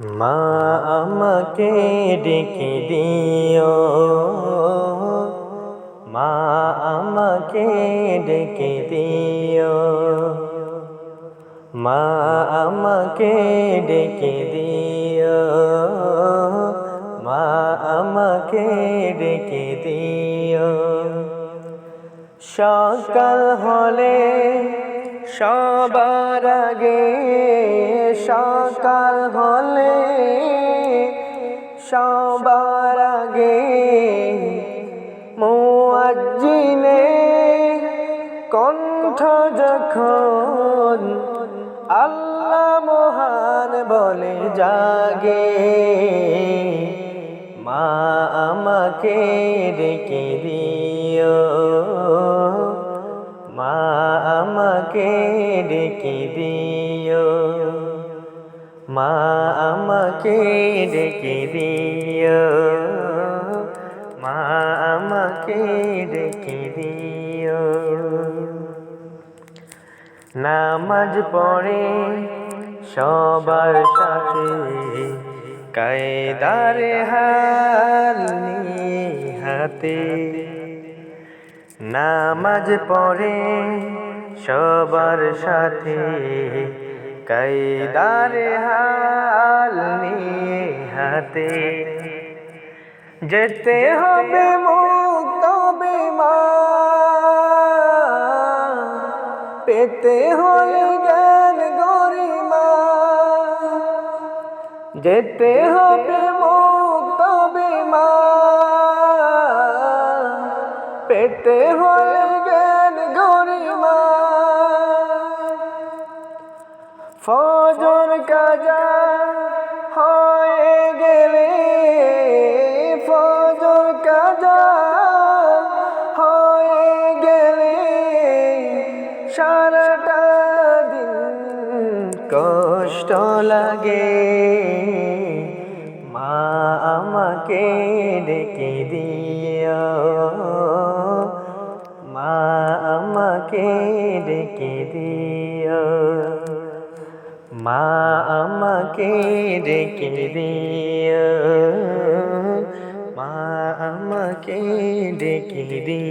মা আমাকে ডেকে দিও। মা আমাকে ডেকে দিও। মা আমাকে ডেকে দিও। মা আমাকে ডেকে দিও। সকাল হলে সবার আগে সকাল হলে সবার আগে মুয়াজ্জিনে কণ্ঠ যখন আল্লাহ মহান বলে জাগে, মা আমাকে ডেকে দিও। মা আমাকে ডেকে দিও। মা আমাকে ডেকে দিও। মা আমাকে ডেকে দিও। নামাজ পড়ে সবার সাথে কায়দার হাল হাতে নামাজ পড়ে সবার সাথে কায়দার হাল নিয়ে হাতে যেতে হবে মুক্ত বিমা পেতে হলে জ্ঞান গরিমা যেতে হবে মুক্ত বিমা পেতে হলে ফজর কাজা হয়ে গেলে ফজর কাজা হয়ে গেলে সারাটা দিন কষ্ট লাগে। মা আমাকে ডেকে দিও। মা আমাকে ডেকে দিও। মা আমাকে ডেকে দিও। মা আমাকে ডেকে দিও।